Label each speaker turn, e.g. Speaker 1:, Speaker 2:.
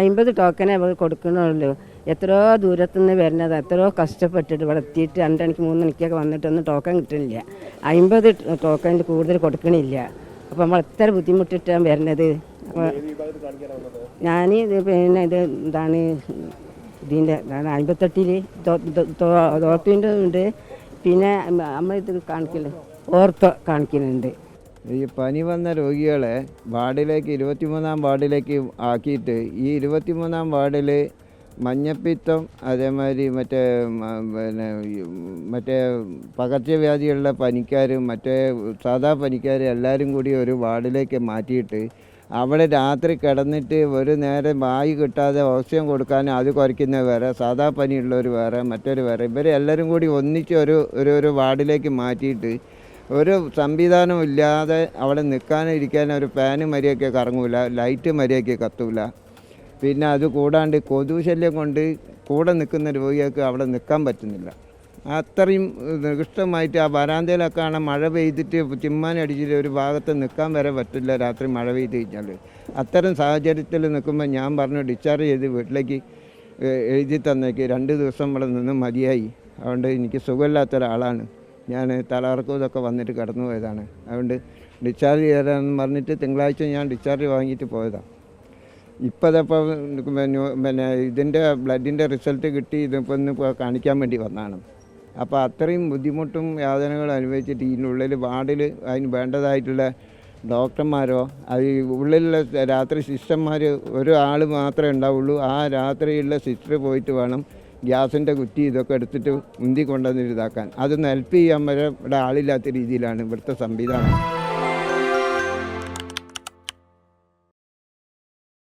Speaker 1: അമ്പത് ടോക്കനേ അവർ കൊടുക്കണുള്ളൂ എത്രയോ ദൂരത്തുനിന്ന് വരുന്നത് എത്രയോ കഷ്ടപ്പെട്ടിട്ട് ഇവിടെ എത്തിയിട്ട് രണ്ടണിക്ക് മൂന്നണിക്കൊക്കെ വന്നിട്ടൊന്നും ടോക്കൺ കിട്ടണില്ല അമ്പത് ടോക്കണിൽ കൂടുതൽ കൊടുക്കണില്ല. അപ്പോൾ നമ്മൾ എത്ര ബുദ്ധിമുട്ടിട്ടാണ് വരുന്നത്? ഞാൻ ഇത് പിന്നെ ഇത് എന്താണ് ഇതിന്റെ അമ്പത്തെട്ടിൽ തോപ്പിന്റെ ഉണ്ട്. പിന്നെ നമ്മൾ ഇത് കാണിക്കലുണ്ട് ഓർത്തോ കാണിക്കുന്നുണ്ട്
Speaker 2: ഈ പനി വന്ന രോഗികളെ വാർഡിലേക്ക് ഇരുപത്തിമൂന്നാം വാർഡിലേക്ക് ആക്കിയിട്ട് ഈ ഇരുപത്തിമൂന്നാം വാർഡിൽ മഞ്ഞപ്പിത്തം അതേമാതിരി മറ്റേ പിന്നെ മറ്റേ പകർച്ചവ്യാധിയുള്ള പനിക്കാരും മറ്റേ സാധാ പനിക്കാരും എല്ലാവരും കൂടി ഒരു വാർഡിലേക്ക് മാറ്റിയിട്ട് അവിടെ രാത്രി കിടന്നിട്ട് ഒരു നേരം വായു കിട്ടാതെ ഓക്സിജൻ കൊടുക്കാനും അത് കുറയ്ക്കുന്ന വേറെ സാധാ പനിയുള്ളവർ വേറെ മറ്റൊരു വേറെ. ഇവരെ എല്ലാവരും കൂടി ഒന്നിച്ച് ഒരു ഒരു വാർഡിലേക്ക് മാറ്റിയിട്ട് ഒരു സംവിധാനം ഇല്ലാതെ അവിടെ നിൽക്കാനും ഇരിക്കാനും ഒരു ഫാന് മര്യാദയ്ക്ക് കറങ്ങൂല ലൈറ്റ് മര്യാദയ്ക്ക് കത്തൂല. പിന്നെ അത് കൂടാണ്ട് കൊതുശല്യം കൊണ്ട് കൂടെ നിൽക്കുന്ന രോഗികൾക്ക് അവിടെ നിൽക്കാൻ പറ്റുന്നില്ല. അത്രയും നികൃഷ്ടമായിട്ട് ആ വരാന്തയിലൊക്കെ ആണ് മഴ പെയ്തിട്ട് ചിമ്മാനടിച്ചിട്ട് ഒരു ഭാഗത്ത് നിൽക്കാൻ വരെ പറ്റില്ല രാത്രി മഴ പെയ്ത് കഴിഞ്ഞാൽ. അത്തരം സാഹചര്യത്തിൽ നിൽക്കുമ്പോൾ ഞാൻ പറഞ്ഞു ഡിസ്ചാർജ് ചെയ്ത് വീട്ടിലേക്ക് എഴുതി തന്നേക്ക്. രണ്ട് ദിവസം ഇവിടെ നിന്ന് മതിയായി. അതുകൊണ്ട് എനിക്ക് സുഖമില്ലാത്ത ഒരാളാണ് ഞാൻ തലകറക്കം ഇതൊക്കെ വന്നിട്ട് കടന്നു പോയതാണ്. അതുകൊണ്ട് ഡിസ്ചാർജ് ചെയ്തതാണെന്ന് പറഞ്ഞിട്ട് തിങ്കളാഴ്ച ഞാൻ ഡിസ്ചാർജ് വാങ്ങിയിട്ട് പോയതാണ് ഇപ്പോൾ ഇതപ്പോൾ പിന്നെ ഇതിന്റെ ബ്ലഡിന്റെ റിസൾട്ട് കിട്ടി ഇതിപ്പോൾ ഒന്ന് കാണിക്കാൻ വേണ്ടി വന്നതാണ് അപ്പോൾ അത്രയും ബുദ്ധിമുട്ടും യാതനകളും അനുഭവിച്ചിട്ട് ഇതിനുള്ളിൽ വാർഡിൽ അതിന് വേണ്ടതായിട്ടുള്ള ഡോക്ടർമാരോ അത് ഉള്ളിലുള്ള രാത്രി സിസ്റ്റർമാർ ഒരു ആൾ മാത്രമേ ഉണ്ടാവുള്ളൂ. ആ രാത്രിയുള്ള സിസ്റ്റർ പോയിട്ട് വേണം ഗ്യാസിന്റെ കുറ്റി ഇതൊക്കെ എടുത്തിട്ട് ഉന്തി കൊണ്ടുവന്നിട്ട് ഇതാക്കാൻ. അത് ഹെൽപ്പ് ചെയ്യാൻ വരെ ഇവിടെ ആളില്ലാത്ത രീതിയിലാണ് ഇവിടുത്തെ സംവിധാനം.